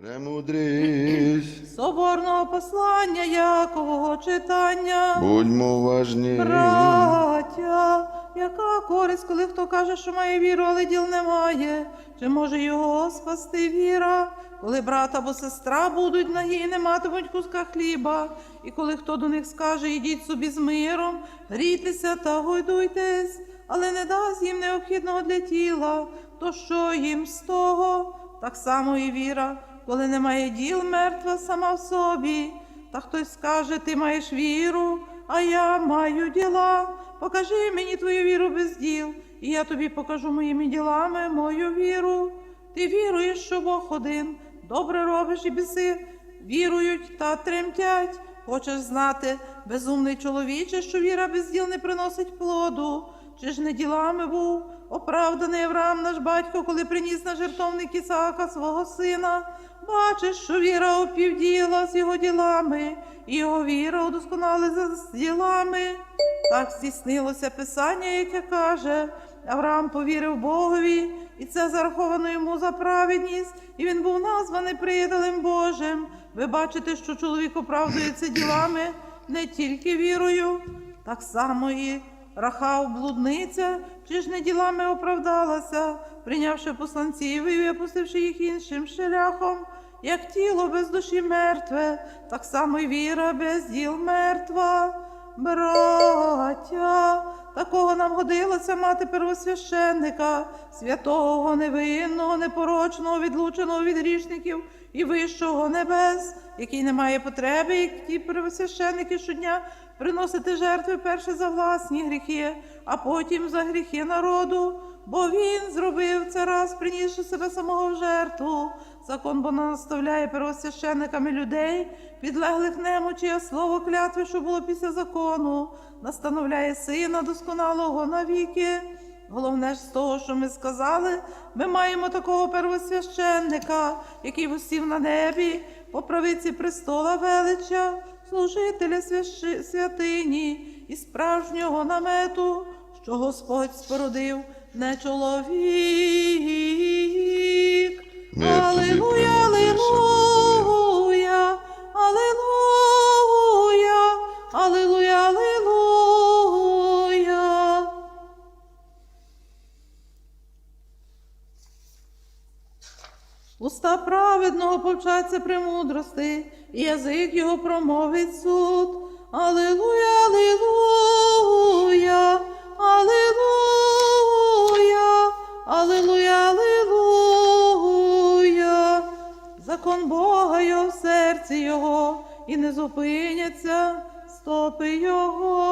Премудрість, Соборного послання Якового читання. будьмо уважні. Браття, яка користь, коли хто каже, що має віру, але діл немає? Чи може його спасти віра? Коли брат або сестра будуть нагі і не матимуть куска хліба, і коли хто до них скаже, ідіть собі з миром, грійтеся та гойдуйтесь, але не дасть їм необхідного для тіла, то що їм з того? Так само і віра, коли немає діл, мертва сама в собі. Та хтось скаже, ти маєш віру, а я маю діла. Покажи мені твою віру без діл, і я тобі покажу моїми ділами мою віру. Ти віруєш, що Бог один, добре робиш і біси, вірують та тремтять. Хочеш знати, безумний чоловіче, що віра без діл не приносить плоду. Чи ж не ділами був оправданий Авраам наш батько, коли приніс на жертовник Ісаака свого сина? Бачиш, що віра опівділа з його ділами, і його віра удосконалилася з ділами. Так здійснилося Писання, яке каже, Авраам повірив Богові, і це зараховано йому за праведність, і він був названий приятелем Божим. Ви бачите, що чоловік оправдується ділами не тільки вірою, так само і Рахав блудниця, чи ж не ділами оправдалася, прийнявши посланців і випустивши їх іншим шляхом, як тіло без душі мертве, так само й віра без діл мертва. Браття, такого нам годилося мати первосвященника, святого, невинного, непорочного, відлученого від грішників і вищого небес, який не має потреби, як ті первосвященники щодня приносити жертви перше за власні гріхи, а потім за гріхи народу. Бо він зробив це раз, принісши себе самого в жертву. Закон бо наставляє первосвященниками людей, підлеглих немочі, а слово клятви, що було після закону, настановляє сина досконалого навіки. Головне ж з того, що ми сказали, ми маємо такого первосвященника, який висів на небі, по правиці престола велича, служителя свящи- святині і справжнього намету, що Господь спородив не чоловік. Ми Уста праведного повчаться премудрости, і язик його промовить суд. Алілуя, алілуя, алілуя, алілуя, алілуя. Закон Бога його в серці його, і не зупиняться стопи його.